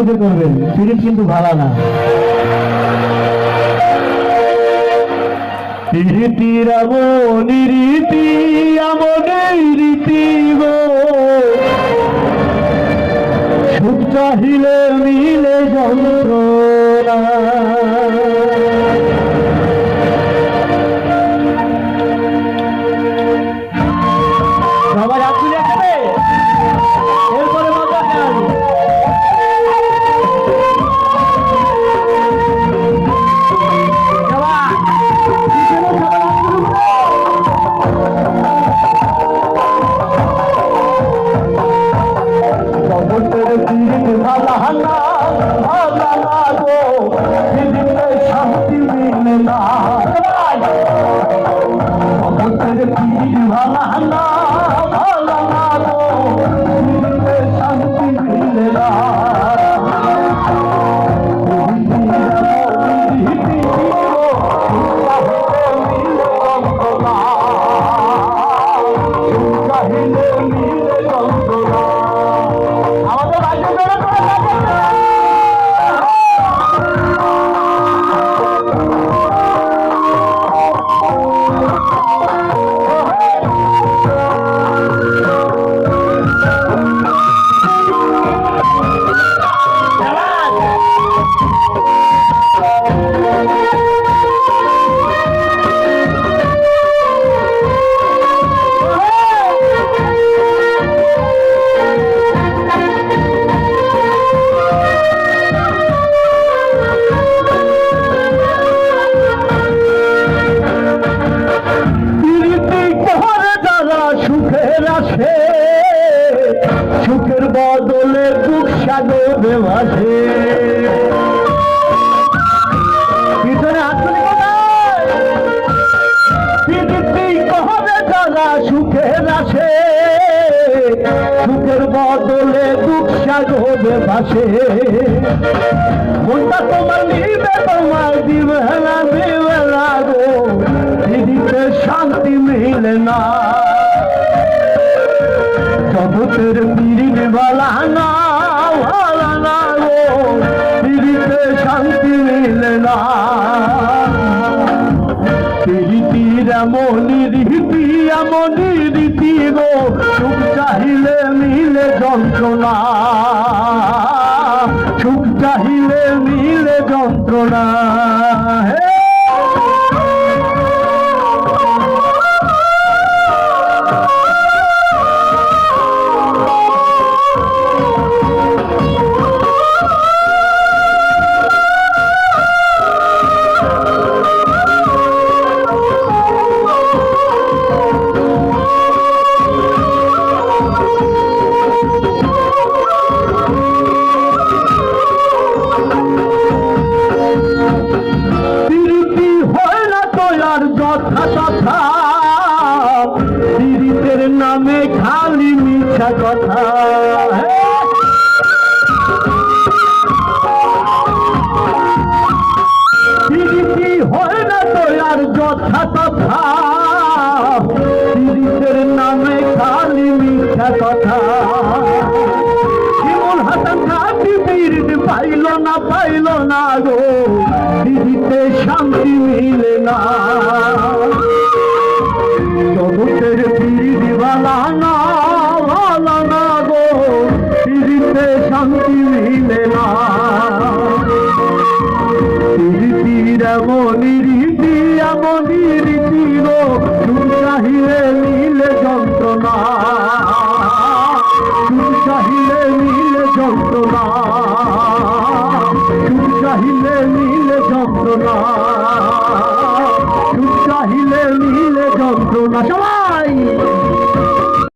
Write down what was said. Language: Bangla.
বুঝে করবেন ফিরিপ কিন্তু ভালো না। রীতি আমনি রীতি আমনি রীতি গো। চাহিলে সাগরে ভাসে পিছনে হাত তুলে কোথায়? করে যারা সুখের আসে। সুখের বদলে দুঃখ সাগরে ভাসে। মনটা তোমার নিবে, তোমার দিবে না দিবে না গো দিদিতে শান্তি মিলে না। জগতের পিড়ির না। ভালা না গো দিদিতে শান্তি মিলে না। রীতির এমনই রীতি এমনই রীতি গো, সুখ চাহিলে মিলে যন্ত্রণা। সুখ চাহিলে মিলে যন্ত্রণা। যথা তথা নামে খালি মিথ্যা কথা। হে! হয় না তো আর যথা তথা। প্রীতের নামে খালি মিথ্যা কথা। পীড়িত পাইল না পাইল না গো। দিদিতে শান্তি মিলে না। চাহিলে মিলে যন্ত্রণা। সুখ চাহিলে মিলে যন্ত্রণা। সবাই!